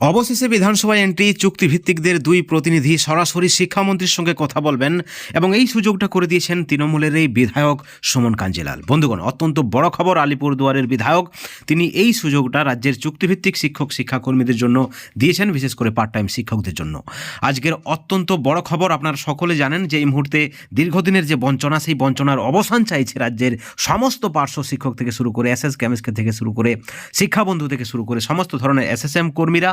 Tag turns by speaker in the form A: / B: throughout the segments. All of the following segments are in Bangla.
A: অবশেষে বিধানসভায় এন্ট্রি চুক্তিভিত্তিকদের দুই প্রতিনিধি সরাসরি শিক্ষামন্ত্রীর সঙ্গে কথা বলবেন এবং এই সুযোগটা করে দিয়েছেন তৃণমূলের এই বিধায়ক সুমন কাঞ্জিলাল। বন্ধুগণ, অত্যন্ত বড় খবর আলিপুরদুয়ারের বিধায়ক। তিনি এই সুযোগটা রাজ্যের চুক্তিভিত্তিক শিক্ষক, শিক্ষাকর্মীদের জন্য দিয়েছেন, বিশেষ করে পার্ট টাইম শিক্ষকদের জন্য। আজকের অত্যন্ত বড় খবর আপনারা সকলে জানেন যে এই মুহূর্তে দীর্ঘদিনের যে বঞ্চনা, সেই বঞ্চনার অবসান চাইছে রাজ্যের সমস্ত পার্শ্ব শিক্ষক থেকে শুরু করে এস এস কেমিস্ট্রি থেকে শুরু করে শিক্ষাবন্ধু থেকে শুরু করে, সমস্ত ধরনের এসএসএম কর্মীরা।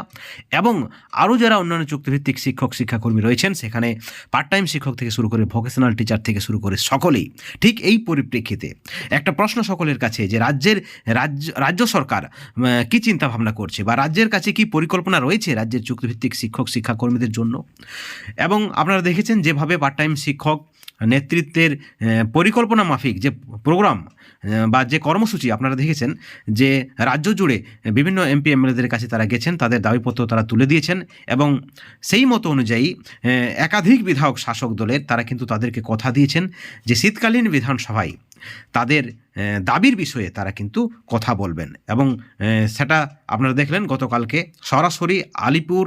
A: এবং আরও যারা অন্যান্য চুক্তিভিত্তিক শিক্ষক, শিক্ষাকর্মী রয়েছেন, সেখানে পার্ট টাইম শিক্ষক থেকে শুরু করে ভোকেশনাল টিচার থেকে শুরু করে সকলেই ঠিক এই পরিপ্রেক্ষিতে একটা প্রশ্ন সকলের কাছে যে রাজ্যের, রাজ্য রাজ্য সরকার কি চিন্তা ভাবনা করছে বা রাজ্যের কাছে কি পরিকল্পনা রয়েছে রাজ্যের চুক্তিভিত্তিক শিক্ষক, শিক্ষাকর্মীদের জন্য? এবং আপনারা দেখেছেন যেভাবে পার্ট টাইম শিক্ষক নেতৃত্বের পরিকল্পনা মাফিক যে প্রোগ্রাম বা যে কর্মসূচি আপনারা দেখেছেন, যে রাজ্য জুড়ে বিভিন্ন এমপি, এমএলএদের কাছে তারা গেছেন, তাদের দাবিপত্র তারা তুলে দিয়েছেন এবং সেই মতো অনুযায়ী একাধিক বিধায়ক শাসক দলের তারা কিন্তু তাদেরকে কথা দিয়েছেন যে শীতকালীন বিধানসভায় তাদের দাবির বিষয়ে তারা কিন্তু কথা বলবেন এবং সেটা আপনারা দেখলেন গতকালকে সরাসরি আলিপুর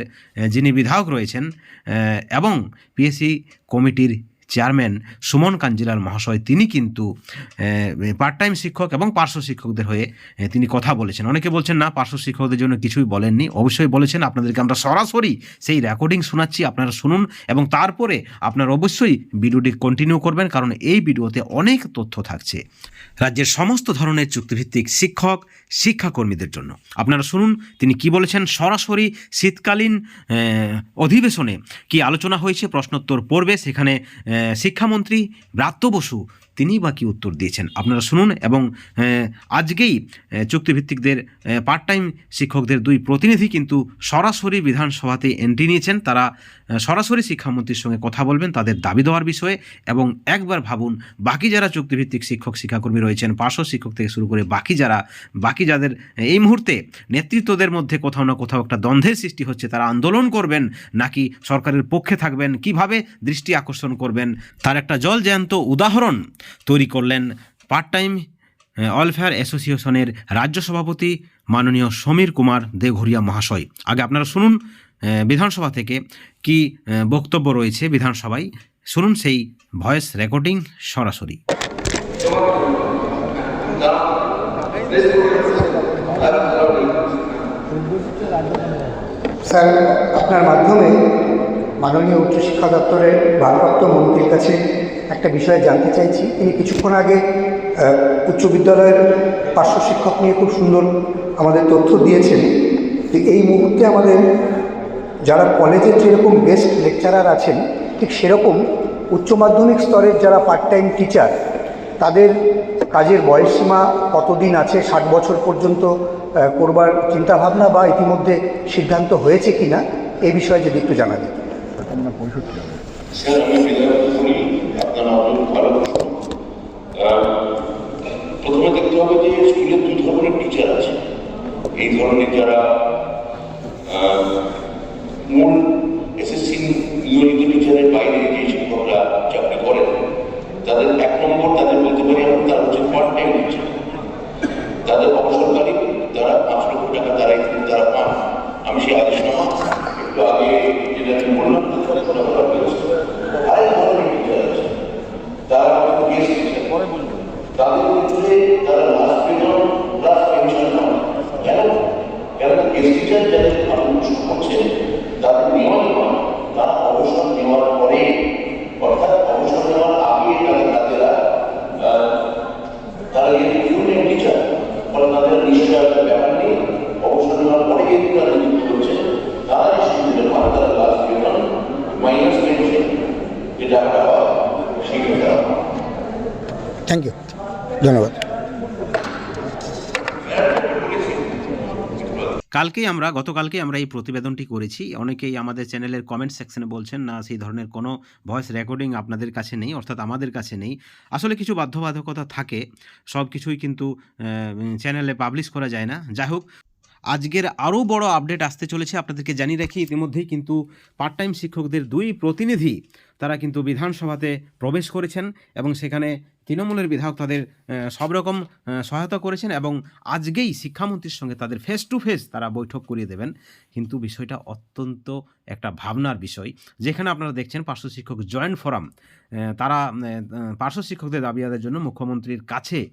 A: আহ, যিনি বিধায়ক রয়েছেন এবং পিএসসি কমিটির চেয়ারম্যান সুমন কাঞ্জিলাল মহাশয়, তিনি কিন্তু পার্ট টাইম শিক্ষক এবং পার্শ্ব শিক্ষকদের হয়ে তিনি কথা বলেছেন। অনেকে বলছেন, না, পার্শ্ব শিক্ষকদের জন্য কিছুই বলেননি। অবশ্যই বলেছেন, আপনাদেরকে আমরা সরাসরি সেই রেকর্ডিং শোনাচ্ছি, আপনারা শুনুন এবং তারপরে আপনারা অবশ্যই ভিডিওটি কন্টিনিউ করবেন, কারণ এই ভিডিওতে অনেক তথ্য থাকছে রাজ্যের সমস্ত ধরনের চুক্তিভিত্তিক শিক্ষক, শিক্ষাকর্মীদের জন্য। আপনারা শুনুন, তিনি কি বলেছেন, সরাসরি শীতকালীন অধিবেশনে কি আলোচনা হয়েছে? প্রশ্নোত্তর পড়বে সেখানে শিক্ষামন্ত্রী ব্রাত্য বসু তিনি বাকি উত্তর দিয়েছেন? আপনারা শুনুন এবং আজকেই চুক্তিভিত্তিকদের পার্ট টাইম শিক্ষকদের দুই প্রতিনিধি কিন্তু সরাসরি বিধানসভাতে এন্ট্রি নিয়েছেন। তারা সরাসরি শিক্ষামন্ত্রীর সঙ্গে কথা বলবেন তাদের দাবি দেওয়ার বিষয়ে এবং একবার ভাবুন, বাকি যারা চুক্তিভিত্তিক শিক্ষক, শিক্ষাকর্মী রয়েছেন, পার্শ্ব শিক্ষক থেকে শুরু করে বাকি যারা, বাকি যাদের এই মুহূর্তে নেতৃত্বদের মধ্যে কোথাও না কোথাও একটা দ্বন্দ্বের সৃষ্টি হচ্ছে, তারা আন্দোলন করবেন নাকি সরকারের পক্ষে থাকবেন? কীভাবে দৃষ্টি আকর্ষণ করবেন? তার একটা জল জ্যান্ত উদাহরণ তৈরি করলেন পার্ট টাইম ওয়েলফেয়ার অ্যাসোসিয়েশনের রাজ্য সভাপতি মাননীয় সমীর কুমার দেঘরিয়া মহাশয়। আগে আপনারা শুনুন বিধানসভা থেকে কি বক্তব্য রয়েছে বিধানসভায়। শুনুন সেই ভয়েস রেকর্ডিং সরাসরি।
B: স্যার, আপনার মাধ্যমে মাননীয় উচ্চশিক্ষা দপ্তরের ভারপ্রাপ্ত মন্ত্রীর কাছে একটা বিষয়ে জানতে চাইছি। তিনি কিছুক্ষণ আগে উচ্চ বিদ্যালয়ের পার্শ্ব শিক্ষক নিয়ে খুব সুন্দর আমাদের তথ্য দিয়েছেন। যে এই মুহূর্তে আমাদের যারা কলেজের যেরকম বেস্ট লেকচারার আছেন ঠিক সেরকম উচ্চ মাধ্যমিক স্তরের যারা পার্ট টাইম টিচার তাদের কাজের বয়সসীমা কতদিন আছে ষাট বছর পর্যন্ত করবার চিন্তাভাবনা বা ইতিমধ্যে সিদ্ধান্ত হয়েছে কি না এই বিষয়ে যদি একটু জানা যেত
C: আপনারা অনেক ভালো প্রথমে দেখতে হবে যে স্কুলে দুই ধরনের টিচার আছে। এই ধরনের যারা মূল এসএসসি নিয়মিত টিচারের বাইরে যে শিক্ষকরা চাকরি করেন, তাদের এক নম্বর তাদের বলতে পারি আমরা, তারা হচ্ছে পার্ট টাইম টিচার তাদের অবসরকালীন তারা পাঁচ লক্ষ টাকা তারা তারা পান আমি সেই আদেশনামা একটু আগে যেটা আমি বললাম তাদের কথা বলা হয়েছে আরেক ধরনের টিচার আছে তারা হয়তো গেস্ট তাদের ক্ষেত্রে তারা লাস্ট বেতন প্লাস পেনশন পান কেন কেন গেস্ট টিচার যাদের আপনি প্রশ্ন তাদের নিয়ম তারা অবসর নেওয়ার পরে অর্থাৎ অবসর নেওয়ার আগে তাদের তাদেরা তারা যেহেতু ইউনিয়ন টিচার ফলে তাদের নিশ্চয়তা ব্যাপার নেই অবসর নেওয়ার পরে কিন্তু তারা নিযুক্ত হচ্ছে তারা নিশ্চিত পান তারা লাস্ট বেতন মাইনাস পেনশন যে টাকাটা পাওয়া সেইটা তারা পান।
B: থ্যাংক ইউ ধন্যবাদ।
A: কালকেই আমরা, গতকালকেই আমরা এই প্রতিবেদনটি করেছি। অনেকেই আমাদের চ্যানেলের কমেন্ট সেকশনে বলছেন, না, সেই ধরনের কোনো ভয়েস রেকর্ডিং আপনাদের কাছে নেই, অর্থাৎ আমাদের কাছে নেই। আসলে কিছু বাধ্যবাধকতা থাকে, সব কিছুই কিন্তু চ্যানেলে পাবলিশ করা যায় না। যাই হোক, আজকের আরও বড় আপডেট আসতে চলেছে। আপনাদেরকে জানিয়ে রাখি, ইতিমধ্যেই কিন্তু পার্ট টাইম শিক্ষকদের দুই প্রতিনিধি, তারা কিন্তু বিধানসভাতে প্রবেশ করেছেন এবং সেখানে তৃণমূলের বিধায়ক তাদের সব রকম সহায়তা করেছেন এবং আজকেই শিক্ষামন্ত্রীর সঙ্গে তাদের ফেস টু ফেস তারা বৈঠক করিয়ে দেবেন। কিন্তু বিষয়টা অত্যন্ত একটা ভাবনার বিষয়। যেখানে আপনারা দেখছেন পার্শ্ব শিক্ষক জয়েন্ট ফোরাম তারা পার্শ্ব শিক্ষকদের দাবি আদায়ের জন্য মুখ্যমন্ত্রীর কাছে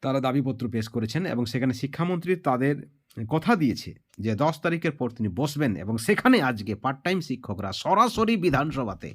A: তারা দাবিপত্র পেশ করেছেন এবং সেখানে শিক্ষামন্ত্রী তাদের কথা দিয়েছে যে দশ তারিখের পর তিনি বসবেন এবং সেখানে আজকে পার্ট টাইম শিক্ষকরা সরাসরি বিধানসভাতে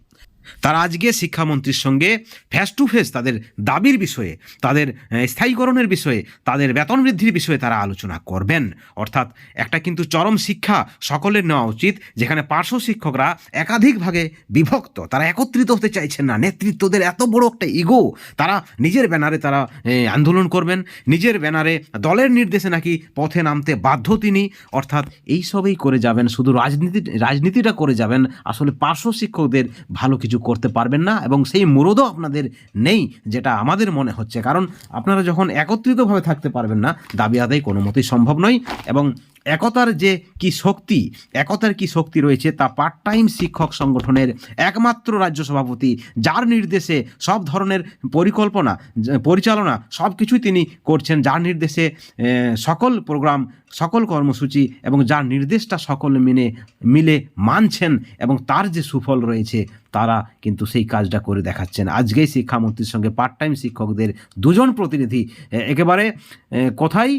A: তারা আজকে শিক্ষামন্ত্রীর সঙ্গে ফেস টু ফেস তাদের দাবির বিষয়ে, তাদের স্থায়ীকরণের বিষয়ে, তাদের বেতন বৃদ্ধির বিষয়ে তারা আলোচনা করবেন। অর্থাৎ একটা কিন্তু চরম শিক্ষা সকলের নেওয়া উচিত, যেখানে পার্শ্ব শিক্ষকরা একাধিক ভাগে বিভক্ত। তারা একত্রিত হতে চাইছেন না। নেতৃত্বদের এত বড় একটা ইগো তারা নিজের ব্যানারে তারা আন্দোলন করবেন। নিজের ব্যানারে দলের নির্দেশে নাকি পথে নামতে বাধ্য তিনি। অর্থাৎ এইসবই করে যাবেন। শুধু রাজনীতি, রাজনীতিটা করে যাবেন। আসলে পার্শ্ব শিক্ষকদের ভালো কিছু করতে পারবেন না এবং সেই মুরদও আপনাদের নেই, যেটা আমাদের মনে হচ্ছে। কারণ আপনারা যখন একত্রিতভাবে থাকতে পারবেন না, দাবি আদায় কোনো মতেই সম্ভব নয় এবং একতার যে কি শক্তি, একতার কি শক্তি রয়েছে তা পার্ট টাইম শিক্ষক সংগঠনের একমাত্র রাজ্য সভাপতি, যার নির্দেশে সব ধরনের পরিকল্পনা, পরিচালনা সব কিছুই তিনি করছেন। যার নির্দেশে সকল প্রোগ্রাম সকল কর্মসূচি এবং যার নির্দেশটা সকল মিলে মিলে মানছেন এবং তার যে সুফল রয়েছে, তারা কিন্তু সেই কাজটা করে দেখাচ্ছেন। আজকেই শিক্ষামন্ত্রীর সঙ্গে পার্ট টাইম শিক্ষকদের দুজন প্রতিনিধি একেবারে কোথায়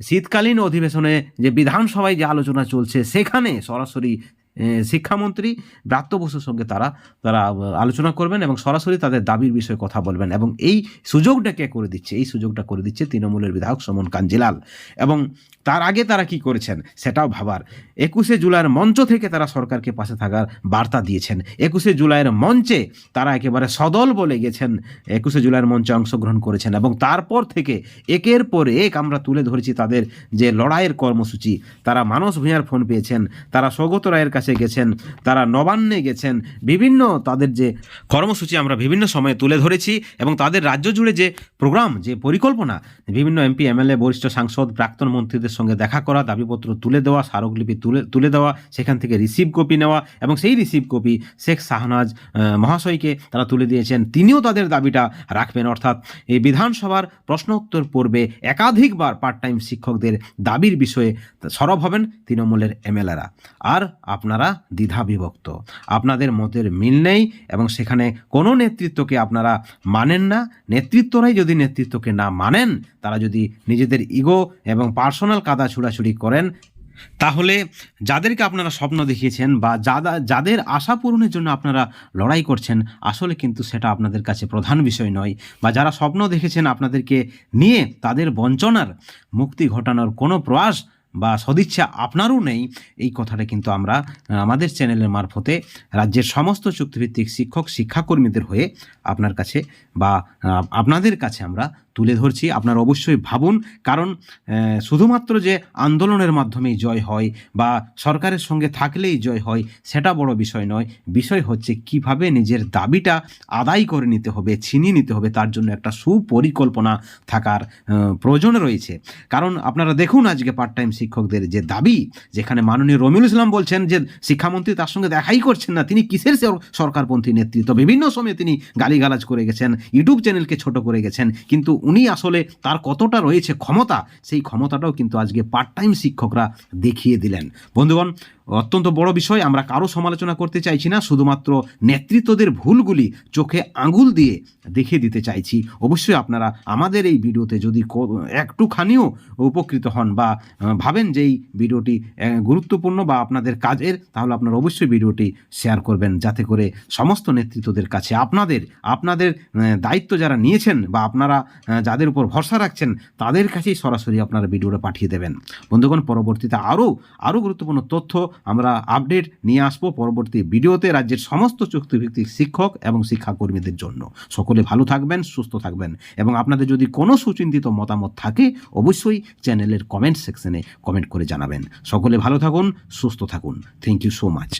A: শীতকালীন অধিবেশনে যে বিধানসভায় যে আলোচনা চলছে সেখানে সরাসরি শিক্ষামন্ত্রী ব্রাত্য বসুর সঙ্গে তারা তারা আলোচনা করবেন এবং সরাসরি তাদের দাবির বিষয়ে কথা বলবেন এবং এই সুযোগটা কে করে দিচ্ছে? এই সুযোগটা করে দিচ্ছে তৃণমূলের বিধায়ক সমন কাঞ্জিলাল এবং তার আগে তারা কি করেছেন সেটাও ভাবার। একুশে জুলাইয়ের মঞ্চ থেকে তারা সরকারকে পাশে থাকার বার্তা দিয়েছেন। একুশে জুলাইয়ের মঞ্চে তারা একেবারে সদল বলে গেছেন। একুশে জুলাইয়ের মঞ্চে অংশগ্রহণ করেছেন এবং তারপর থেকে একের পর এক আমরা তুলে ধরেছি তাদের যে লড়াইয়ের কর্মসূচি। তারা মানস ভূঁইয়ার ফোন পেয়েছেন। তারা সৌগত রায়ের কাছে গেছেন, তারা নবান্নে গেছেন। বিভিন্ন তাদের যে কর্মসূচি আমরা বিভিন্ন সময়ে তুলে ধরেছি এবং তাদের রাজ্য জুড়ে যে প্রোগ্রাম, যে পরিকল্পনা, বিভিন্ন এমপি, এমএলএ, বরিষ্ঠ সাংসদ, প্রাক্তন মন্ত্রীদের সঙ্গে দেখা করা, দাবিপত্র তুলে দেওয়া, স্মারকলিপি তুলে তুলে দেওয়া, সেখান থেকে রিসিভ কপি নেওয়া এবং সেই রিসিভ কপি শেখ শাহনাজ মহাশয়কে তারা তুলে দিয়েছেন। তিনিও তাদের দাবিটা রাখবেন। অর্থাৎ এই বিধানসভার প্রশ্নোত্তর পর্বে একাধিকবার পার্ট টাইম শিক্ষকদের দাবির বিষয়ে সরব হবেন তৃণমূলের এমএলএরা। আর আপনারা দ্বিধা বিভক্ত আপনাদের মতের মিল নেই এবং সেখানে কোনো নেতৃত্বকে আপনারা মানেন না। নেতৃত্বরাই যদি নেতৃত্বকে না মানেন, তারা যদি নিজেদের ইগো এবং পার্সোনাল কাদা ছুড়াছুড়ি করেন, তাহলে যাদেরকে আপনারা স্বপ্ন দেখিয়েছেন বা যাদা, যাদের আশা পূরণের জন্য আপনারা লড়াই করছেন, আসলে কিন্তু সেটা আপনাদের কাছে প্রধান বিষয় নয়। বা যারা স্বপ্ন দেখেছেন আপনাদেরকে নিয়ে তাদের বঞ্চনার মুক্তি ঘটানোর কোনো প্রয়াস বা সদিচ্ছা আপনারও নেই, এই কথাটা কিন্তু আমরা আমাদের চ্যানেলের মারফতে রাজ্যের সমস্ত চুক্তিভিত্তিক শিক্ষক, শিক্ষাকর্মীদের হয়ে আপনার কাছে বা আপনাদের কাছে আমরা তুলে ধরছি, আপনারা অবশ্যই ভাবুন। কারণ শুধুমাত্র যে আন্দোলনের মাধ্যমেই জয় হয় বা সরকারের সঙ্গে থাকলেই জয় হয়, সেটা বড় বিষয় নয়। বিষয় হচ্ছে কীভাবে নিজের দাবিটা আদায় করে নিতে হবে, ছিনিয়ে নিতে হবে, তার জন্য একটা সুপরিকল্পনা থাকার প্রয়োজন রয়েছে। কারণ, আপনারা দেখুন আজকে পার্ট টাইম শিক্ষকদের যে দাবি, যেখানে মাননীয় রমিউল ইসলাম বলছেন যে, শিক্ষামন্ত্রী তার সঙ্গে দেখাই করছেন না, তিনি কিসের সর- সরকারপন্থী নেতৃত্ব? বিভিন্ন সময়ে তিনি গালিগালাজ করে গেছেন, ইউটিউব চ্যানেলকে ছোট করে গেছেন। কিন্তু উনি আসলে তার কতটা রয়েছে ক্ষমতা, সেই ক্ষমতাটাও কিন্তু আজকে পার্ট টাইম শিক্ষকরা দেখিয়ে দিলেন। বন্ধুগণ, অত্যন্ত বড় বিষয়, আমরা কারও সমালোচনা করতে চাইছি না, শুধুমাত্র নেতৃত্বদের ভুলগুলি চোখে আঙুল দিয়ে দেখিয়ে দিতে চাইছি। অবশ্যই আপনারা আমাদের এই ভিডিওতে যদি একটুখানিও উপকৃত হন বা ভাবেন যে এই ভিডিওটি গুরুত্বপূর্ণ বা আপনাদের কাজের, তাহলে আপনারা অবশ্যই ভিডিওটি শেয়ার করবেন যাতে করে সমস্ত নেতৃত্বদের কাছে আপনাদের আপনাদের দায়িত্ব যারা নিয়েছেন বা আপনারা যাদের উপর ভরসা রাখছেন, তাদের কাছেই সরাসরি আপনারা ভিডিওটা পাঠিয়ে দেবেন। বন্ধুগণ, পরবর্তীতে আরও আরও গুরুত্বপূর্ণ তথ্য আমরা আপডেট নিয়ে আসব পরবর্তী ভিডিওতে রাজ্যের সমস্ত চুক্তিভিত্তিক শিক্ষক এবং শিক্ষাকর্মীদের জন্য। সকলে ভালো থাকবেন, সুস্থ থাকবেন। এবং আপনাদের যদি কোনো সুচিন্তিত মতামত থাকে, অবশ্যই চ্যানেলের কমেন্ট সেকশনে কমেন্ট করে জানাবেন। সকলে ভালো থাকুন, সুস্থ থাকুন। Thank you so much.